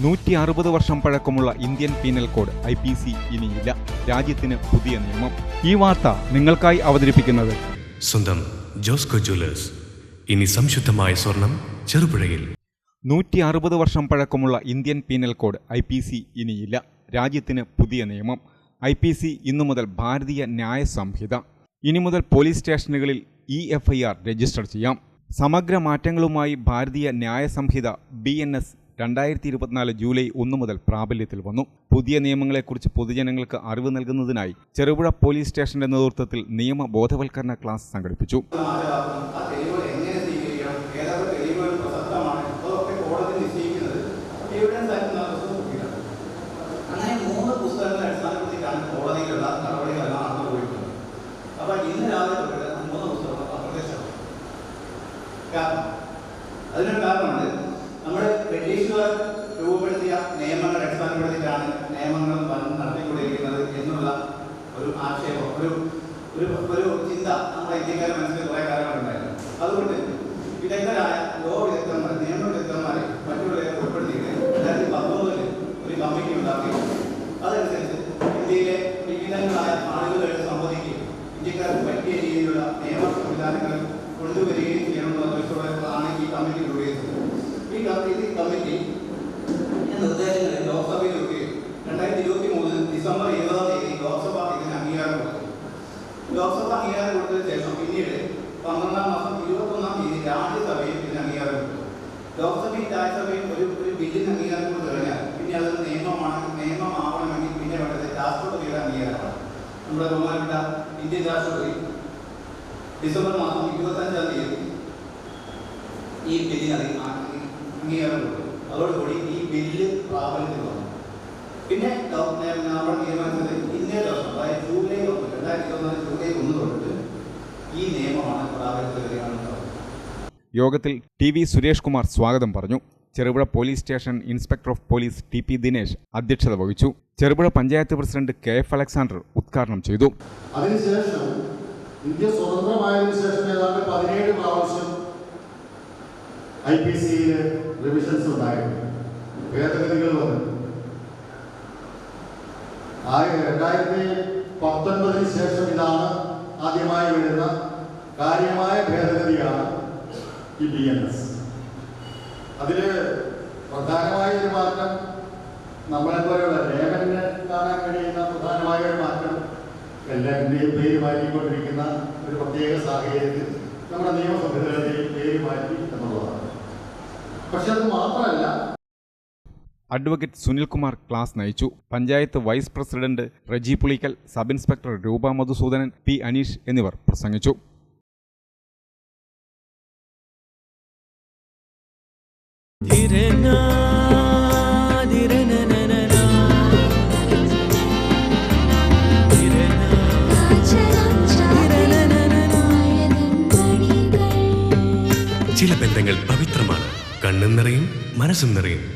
നൂറ്റി അറുപത് വർഷം പഴക്കമുള്ള Indian penal code I P C ഇനിയില്ല. രാജ്യത്തിന് പുതിയ നിയമം. ഈ വാർത്ത നിങ്ങൾക്കായി അവതരിപ്പിക്കുന്നത്. സ്വന്തം ജോസ്കോ ജ്വല്ലേഴ്സ്. ഇനി സംശുദ്ധമായ സ്വർണം ചെറുപുഴയിൽ. നൂറ്റി അറുപത് വർഷം പഴക്കമുള്ള Indian penal code I P C ഇനിയില്ല. രാജ്യത്തിന് പുതിയ നിയമം. ഐ പി സി ഇന്നു മുതൽ ഭാരതീയ ന്യായ സംഹിത. ഇനി മുതൽ പോലീസ് സ്റ്റേഷനുകളിൽ E F I R register ചെയ്യാം. സമഗ്ര മാറ്റങ്ങളുമായി ഭാരതീയ ന്യായ സംഹിത ബി എൻ എസ് രണ്ടായിരത്തി ഇരുപത്തിനാല് ജൂലൈ ഒന്ന് മുതൽ പ്രാബല്യത്തിൽ വന്നു. പുതിയ നിയമങ്ങളെക്കുറിച്ച് പൊതുജനങ്ങൾക്ക് അറിവ് നൽകുന്നതിനായി ചെറുപുഴ പോലീസ് സ്റ്റേഷന്റെ നേതൃത്വത്തിൽ നിയമ ബോധവൽക്കരണ ക്ലാസ് സംഘടിപ്പിച്ചു. അതിനൊരു ആ ഒരു ഒരു ചിന്ത നമ്മുടെ ഇന്ത്യക്കാരെ മനസ്സിൽ കുറേ കാലങ്ങളുണ്ടായിരുന്നു അതുകൊണ്ട് വിദഗ്ധരായ ലോ വിദഗ്ധന്മാർ നിയമ വിദഗ്ധന്മാരെ മറ്റുള്ളവരെ ഉൾപ്പെടുത്തിയിട്ട് രണ്ടായിരത്തി പത്തൊമ്പതിൽ ഒരു കമ്മിറ്റി ഉണ്ടാക്കി അതനുസരിച്ച് ഇന്ത്യയിലെ വിവിധങ്ങളായ ആളുകളായിട്ട് സംവദിക്കുകയും ഇന്ത്യക്കാർക്ക് പറ്റിയ രീതിയിലുള്ള നിയമ സംവിധാനങ്ങൾ കൊണ്ടുവരികയും ചെയ്യണമെന്നുള്ള ലക്ഷ്യമുള്ളതാണ് ഈ കമ്മിറ്റി രൂപീകരിച്ചത്. ഈ കമ്മിറ്റി കമ്മിറ്റി നിർദ്ദേശങ്ങൾ ലോക്സഭയിൽ വെക്കുകയും രണ്ടായിരത്തി ഇരുപത്തി മൂന്ന് ഡിസംബർ ഇരുപതാം തീയതി ലോക്സഭ ഇതിന് അംഗീകാരം കൊടുത്തു ലോക്സഭ അംഗീകാരം കൊടുത്തതിന് ശേഷം പിന്നീട് പന്ത്രണ്ടാം മാസം ഇരുപത്തൊന്നാം തീയതി രാജ്യസഭയിൽ ഇതിന് അംഗീകാരം കൊടുത്തു ലോക്സഭയും രാജ്യസഭയും ഒരു ഒരു ബില്ലിന് അംഗീകാരം കൊടുത്തു കഴിഞ്ഞാൽ പിന്നെ അത് നിയമമാണ് നിയമമാവണമെങ്കിൽ പിന്നെ വേണ്ടത് രാഷ്ട്രപതിയുടെ അംഗീകാരമാണ്. നമ്മുടെ ബഹുമാനപ്പെട്ട ഇന്ത്യൻ രാഷ്ട്രപതി ഡിസംബർ മാസം ഇരുപത്തഞ്ചാം തീയതി ഈ ബില്ലിന് അംഗീകാരം കൊടുത്തു. അതോടുകൂടി ഈ ബില്ല് പ്രാബല്യത്തിൽ വന്നു. പിന്നെ നമ്മുടെ നേ- നമ്മൾ തീരുമാനിച്ചത് ഇന്നേ ദിവസം അതായത് ജൂലൈ ഒന്ന് ഈ നിയമമാണ് യോഗത്തിൽ ടി വി സുരേഷ് കുമാർ സ്വാഗതം പറഞ്ഞു. Cherupuzha police station inspector of police T P Dinesh അധ്യക്ഷത വഹിച്ചു. Cherupuzha panchayat president K F Alexander ഉദ്ഘാടനം ചെയ്തു. അതിനുശേഷം ഇന്ത്യ സ്വതന്ത്രമായതിനു ശേഷം ഏതാണ്ട് പതിനേഴ് പ്രാവശ്യം ഐ പി സിയിൽ റിവിഷൻസ് ഉണ്ടായിട്ടുണ്ട് ഭേദഗതികൾ വന്നു. ആ രണ്ടായിരത്തി പത്തൊൻപതിന് ശേഷം ഇതാണ് ആദ്യമായി വരുന്ന കാര്യമായ ഭേദഗതിയാണ് ഈ ബി എൻ എസ്. അതിൽ പ്രധാനമായ ഒരു മാറ്റം നമ്മളെ പോലെയുള്ള ലേഖനെ കാണാൻ കഴിയുന്ന പ്രധാനമായ ഒരു മാറ്റം എല്ലാവരുടെയും പേര് മാറ്റിക്കൊണ്ടിരിക്കുന്ന ഒരു പ്രത്യേക സാഹചര്യത്തിൽ നമ്മുടെ നിയമസംഹിതകളുടെയും പേര് മാറ്റി എന്നുള്ളതാണ്. പക്ഷെ അത് മാത്രമല്ല അഡ്വക്കേറ്റ് സുനിൽകുമാർ ക്ലാസ് നയിച്ചു. Panchayat vice president Reji Pulickal sub inspector Roopa Madhusoodanan P Aneesh എന്നിവർ പ്രസംഗിച്ചു. ചില ബന്ധങ്ങൾ പവിത്രമാണ്. കണ്ണും നിറയും മനസ്സും നിറയും.